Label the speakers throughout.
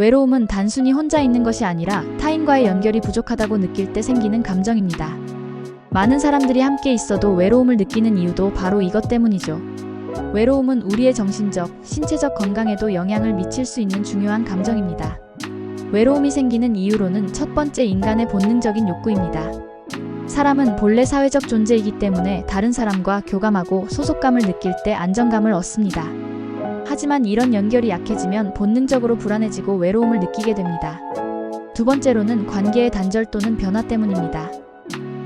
Speaker 1: 외로움은 단순히 혼자 있는 것이 아니라 타인과의 연결이 부족하다고 느낄 때 생기는 감정입니다. 많은 사람들이 함께 있어도 외로움을 느끼는 이유도 바로 이것 때문이죠. 외로움은 우리의 정신적, 신체적 건강에도 영향을 미칠 수 있는 중요한 감정입니다. 외로움이 생기는 이유로는 첫 번째 인간의 본능적인 욕구입니다. 사람은 본래 사회적 존재이기 때문에 다른 사람과 교감하고 소속감을 느낄 때 안정감을 얻습니다. 하지만 이런 연결이 약해지면 본능적으로 불안해지고 외로움을 느끼게 됩니다. 두 번째로는 관계의 단절 또는 변화 때문입니다.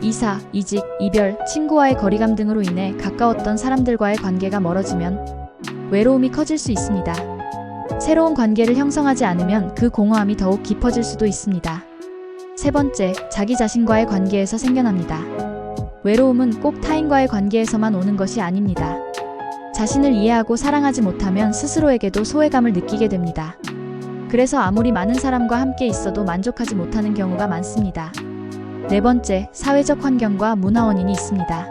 Speaker 1: 이사, 이직, 이별, 친구와의 거리감 등으로 인해 가까웠던 사람들과의 관계가 멀어지면 외로움이 커질 수 있습니다. 새로운 관계를 형성하지 않으면 그 공허함이 더욱 깊어질 수도 있습니다. 세 번째, 자기 자신과의 관계에서 생겨납니다. 외로움은 꼭 타인과의 관계에서만 오는 것이 아닙니다. 자신을 이해하고 사랑하지 못하면 스스로에게도 소외감을 느끼게 됩니다. 그래서 아무리 많은 사람과 함께 있어도 만족하지 못하는 경우가 많습니다. 네 번째, 사회적 환경과 문화 원인이 있습니다.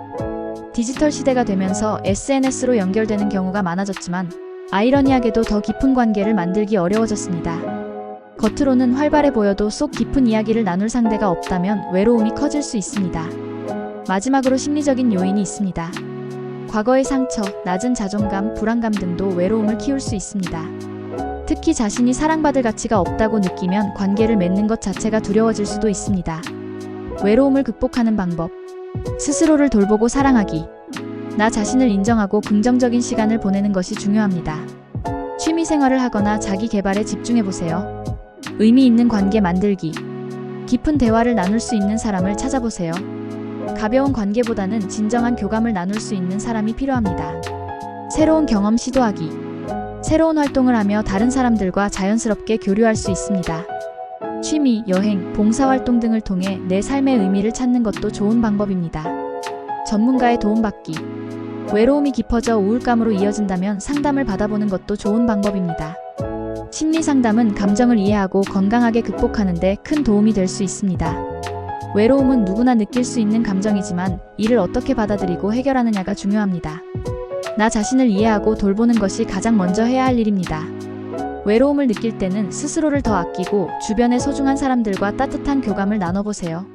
Speaker 1: 디지털 시대가 되면서 SNS로 연결되는 경우가 많아졌지만 아이러니하게도 더 깊은 관계를 만들기 어려워졌습니다. 겉으로는 활발해 보여도 속 깊은 이야기를 나눌 상대가 없다면 외로움이 커질 수 있습니다. 마지막으로 심리적인 요인이 있습니다. 과거의 상처, 낮은 자존감, 불안감 등도 외로움을 키울 수 있습니다. 특히 자신이 사랑받을 가치가 없다고 느끼면 관계를 맺는 것 자체가 두려워질 수도 있습니다. 외로움을 극복하는 방법. 스스로를 돌보고 사랑하기. 나 자신을 인정하고 긍정적인 시간을 보내는 것이 중요합니다. 취미 생활을 하거나 자기 개발에 집중해 보세요. 의미 있는 관계 만들기. 깊은 대화를 나눌 수 있는 사람을 찾아보세요. 가벼운 관계보다는 진정한 교감을 나눌 수 있는 사람이 필요합니다. 새로운 경험 시도하기. 새로운 활동을 하며 다른 사람들과 자연스럽게 교류할 수 있습니다. 취미, 여행, 봉사활동 등을 통해 내 삶의 의미를 찾는 것도 좋은 방법입니다. 전문가의 도움받기. 외로움이 깊어져 우울감으로 이어진다면 상담을 받아보는 것도 좋은 방법입니다. 심리 상담은 감정을 이해하고 건강하게 극복하는 데 큰 도움이 될 수 있습니다. 외로움은 누구나 느낄 수 있는 감정이지만 이를 어떻게 받아들이고 해결하느냐가 중요합니다. 나 자신을 이해하고 돌보는 것이 가장 먼저 해야 할 일입니다. 외로움을 느낄 때는 스스로를 더 아끼고 주변의 소중한 사람들과 따뜻한 교감을 나눠보세요.